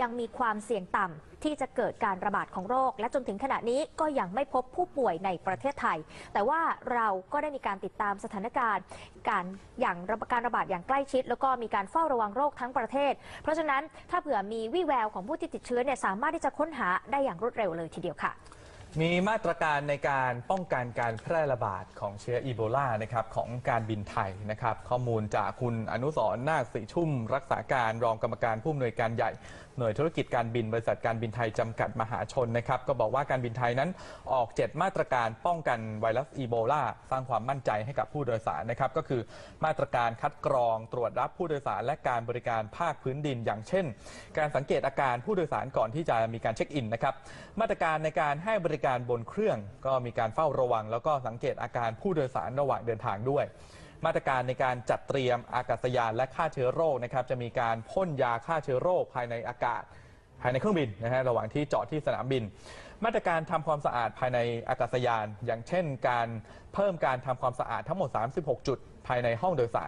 ยังมีความเสี่ยงต่ำที่จะเกิดการระบาดของโรค และจนถึงขณะนี้ก็ยังไม่พบผู้ป่วยในประเทศไทย แต่ว่าเราก็ได้มีการติดตามสถานการณ์ การอย่างการระบาดอย่างใกล้ชิด แล้วก็มีการเฝ้าระวังโรคทั้งประเทศ เพราะฉะนั้นถ้าเผื่อมีวี่แววของผู้ที่ติดเชื้อเนี่ยสามารถที่จะค้นหาได้อย่างรวดเร็วเลยทีเดียวค่ะ มีมาตรการในการป้องกันการแพร่ระบาดของเชื้ออีโบลานะครับของการบินไทยนะครับ ข้อมูลจากคุณอนุสรณ์นาคสีชุ่ม รักษาการรองกรรมการผู้อำนวยการใหญ่หน่วยธุรกิจการบินบริษัทการบินไทยจำกัดมหาชนนะครับ ก็บอกว่าการบินไทยนั้นออก 7 มาตรการป้องกันไวรัสอีโบลาสร้างความมั่นใจให้กับผู้โดยสารนะครับ ก็คือมาตรการคัดกรองตรวจรับผู้โดยสาร และการบริการภาคพื้นดิน อย่างเช่น การสังเกตอาการผู้โดยสารก่อนที่จะมีการเช็คอินนะครับมาตรการในการให้บริการการบนเครื่อง ก็มีการเฝ้าระวัง แล้วก็สังเกตอาการผู้โดยสารระหว่างเดินทางด้วย มาตรการในการจัดเตรียมอากาศยานและฆ่าเชื้อโรคนะครับจะมีการพ่นยาฆ่าเชื้อโรคภายในอากาศภายในเครื่องบินนะฮะระหว่างที่จอดที่สนามบิน มาตรการทำความสะอาดภายในอากาศยาน อย่างเช่น การเพิ่มการทำความสะอาดทั้งหมด 36 จุด ภายในห้องโดยสาร